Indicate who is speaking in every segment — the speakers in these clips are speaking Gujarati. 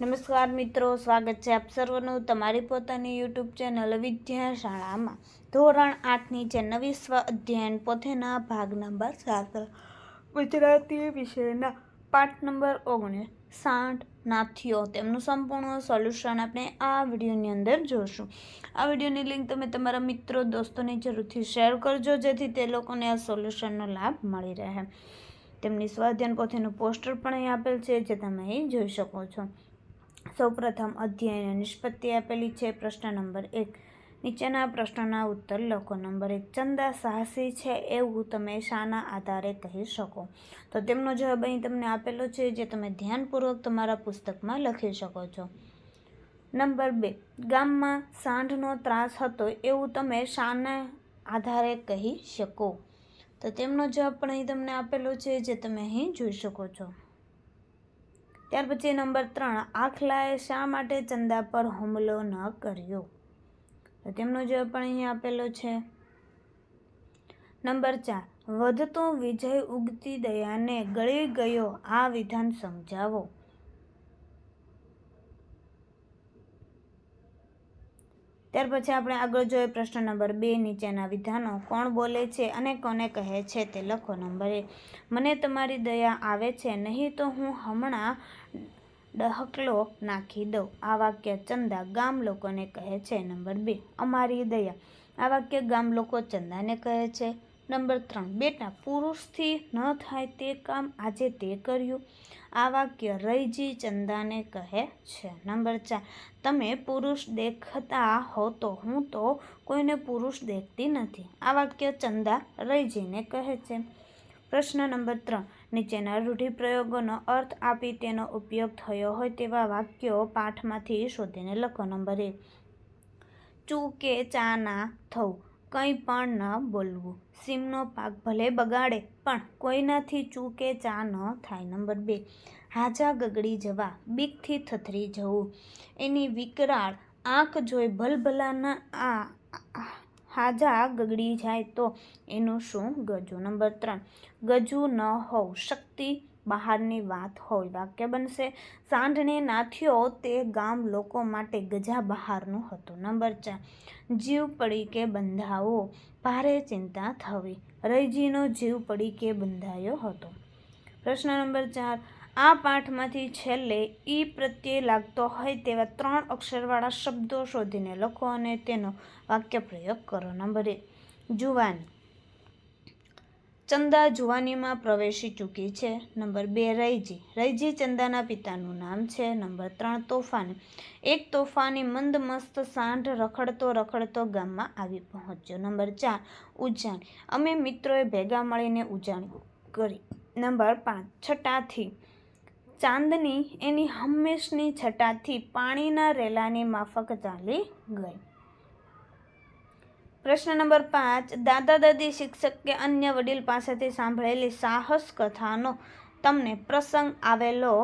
Speaker 1: નમસ્કાર મિત્રો, સ્વાગત છે આપ સર્વનું તમારી પોતાની યુટ્યુબ ચેનલ વિદ્યાશાળામાં. ધોરણ આઠની છે નવી સ્વ અધ્યયન પોથીના ભાગ નંબર સાત. ગુજરાતી વિષયના પાઠ નંબર ઓગણીસ. સાઠ નાથીઓ. તેમનું સંપૂર્ણ સોલ્યુશન આપણે આ વિડીયોની અંદર જોશું. આ વિડીયોની લિંક તમે તમારા મિત્રો, દોસ્તોની જરૂરથી શેર કરજો, જેથી તે લોકોને આ સોલ્યુશનનો લાભ મળી રહે. તેમની સ્વાધ્યાન પોથીનું પોસ્ટર પણ અહીં આપેલ છે, જે તમે અહીં જોઈ શકો છો. સૌપ્રથમ અધ્યયને નિષ્પત્તિ આપેલી છે પ્રશ્ન નંબર એક. નીચેના પ્રશ્નના ઉત્તર લખો. નંબર એક, ચંદા સાહસી છે એવું તમે શાના આધારે કહી શકો? તો તેમનો જવાબ અહીં તમને આપેલો છે, જે તમે ધ્યાનપૂર્વક તમારા પુસ્તકમાં લખી શકો છો. નંબર બે, ગામમાં સાંઢનો ત્રાસ હતો એવું તમે શાના આધારે કહી શકો? તો તેમનો જવાબ પણ અહીં તમને આપેલો છે, જે તમે અહીં જોઈ શકો છો. ત્યાર પછી નંબર ત્રણ, આખલાએ શા માટે ચંદા પર હુમલો ન કર્યો? તો તેમનો જવાબ પણ અહીં આપેલો છે. નંબર ચાર, વધતો વિજય ઉગતી દયાને ગળી ગયો, આ વિધાન સમજાવો. ત્યાર પછી આપણે આગળ જોઈએ પ્રશ્ન નંબર બે નીચેના વિધાનો. કોણ બોલે છે અને કોને કહે છે તે લખો નંબર એક. મને તમારી દયા આવે છે, નહીં તો હું હમણાં ડહકલો નાખી દઉં. આ વાક્ય ચંદા ગામ લોકોને કહે છે નંબર બે. અમારી દયા. આ વાક્ય ગામ લોકો ચંદાને કહે છે. નંબર ત્રણ. બેટા, પુરુષથી ન થાય તે કામ આજે તે કર્યું. આ વાક્ય રૈજી ચંદાને કહે છે. નંબર ચાર. તમે પુરુષ દેખતા હો તો હું તો કોઈને પુરુષ દેખતી નથી. આ વાક્ય ચંદા રૈજીને કહે છે. પ્રશ્ન નંબર ત્રણ. નીચેના રૂઢિપ્રયોગોનો અર્થ આપી તેનો ઉપયોગ થયો હોય તેવા વાક્યો પાઠમાંથી શોધીને લખો. નંબર એક. ચૂ કે ચા ના થવું કંઈ પણ ન બોલવું. સીમનો પાક ભલે બગાડે, પણ કોઈનાથી ચૂકે ચા ન થાય. નંબર બે, હાજા ગગડી જવા, બીકથી થથરી જવું. એની વિકરાળ આંખ જોઈ ભલભલાના આ હાજા ગગડી જાય તો એનું શું ગજુ? નંબર ત્રણ, ગજુ ન હોવ શક્તિ બહારની વાત હોય, વાક્ય બનશે. સાંઢને નાથ્યો તે ગામ લોકો માટે ગજા બહારનું હતું. નંબર ચાર, જીવ પડી કે બંધાવો? ભારે ચિંતા થવી. રૈજીનો જીવ પડી કે બંધાયો હતો. પ્રશ્ન નંબર ચાર, આ પાઠમાંથી છેલ્લે ઈ પ્રત્યે લાગતો હોય તેવા ત્રણ અક્ષરવાળા શબ્દો શોધીને લખો અને તેનો વાક્ય પ્રયોગ કરો. નંબર એક, જુવાની. ચંદા જુવાનીમાં પ્રવેશી ચૂકી છે. નંબર બે, રૈજી. રૈજી ચંદાના પિતાનું નામ છે. નંબર ત્રણ, તોફાન. એક તોફાની મંદ મસ્ત સાંઢ રખડતો રખડતો ગામમાં આવી પહોંચ્યો. નંબર ચાર, ઉજાણી. અમે મિત્રોએ ભેગા મળીને ઉજાણી કરી. નંબર પાંચ, છટાથી. ચાંદની એની હંમેશની છટાથી પાણીના રેલાની માફક ચાલી ગઈ. પ્રશ્ન નંબર પાંચ, દાદા દાદી શિક્ષક અન્ય વડીલ પાસેથી સાંભળેલી સાહસ કથાનો તમને પ્રસંગ આવેલો,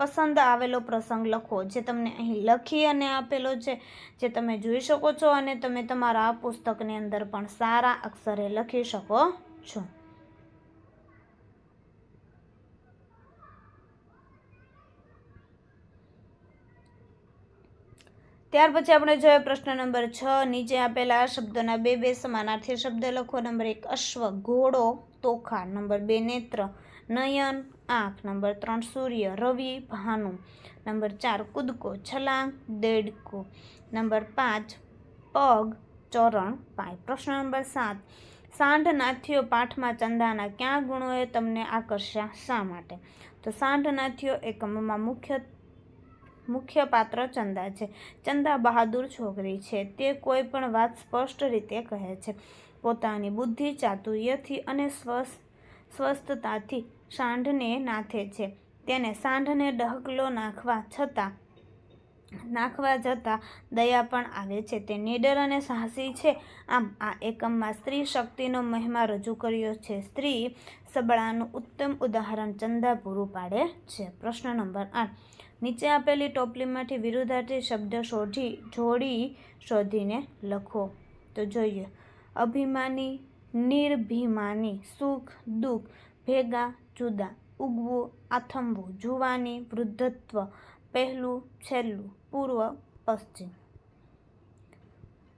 Speaker 1: પસંદ આવેલો પ્રસંગ લખો, જે તમને અહીં લખી અને આપેલો છે, જે તમે જોઈ શકો છો અને તમે તમારા પુસ્તકની અંદર પણ સારા અક્ષરે લખી શકો છો. ત્યાર પછી આપણે જોઈએ પ્રશ્ન નંબર છ. નીચે આપેલા શબ્દોના બે બે સમાનાર્થી શબ્દ લખો. નંબર એક, અશ્વ, ઘોડો, તોખા. નંબર બે, નેત્ર, નયન, આંખ. નંબર ત્રણ, સૂર્ય, રવિ, ભાનુ. નંબર ચાર, કૂદકો, છલાંગ, દેડકો. નંબર પાંચ, પગ, ચરણ, પાય. પ્રશ્ન નંબર સાત સાંઢ નાથીઓ પાઠમાં ચંદાના ક્યાં ગુણોએ તમને આકર્ષ્યા શા માટે? તો સાંઢ નાથીઓ એકમમાં મુખ્ય મુખ્ય પાત્ર ચંદા છે. ચંદા બહાદુર છોકરી છે. તે કોઈ પણ વાત સ્પષ્ટ રીતે કહે છે. પોતાની બુદ્ધિ ચાતુર્યથી અને સ્વસ્થ સ્વસ્થતાથી સાંઢને નાથે છે. તેને સાંઢને ડહકલો નાખવા છતાં, નાખવા જતાં દયા પણ આવે છે. તે નીડર અને સાહસી છે. આમ, આ એકમમાં સ્ત્રી શક્તિનો મહિમા રજૂ કર્યો છે. સ્ત્રી સબળાનું ઉત્તમ ઉદાહરણ ચંદા પૂરું પાડે છે. પ્રશ્ન નંબર આઠ. નીચે આપેલી ટોપલીમાંથી વિરુદ્ધાર્થી શબ્દ શોધી, જોડી શોધીને લખો. તો જોઈએ. અભિમાની, નિર્ભિમાની, સુખ, દુઃખ, ભેગા, જુદા, ઉગવું, આથમવું, જુવાની, વૃદ્ધત્વ, પહેલું, છેલ્લું, પૂર્વ, પશ્ચિમ.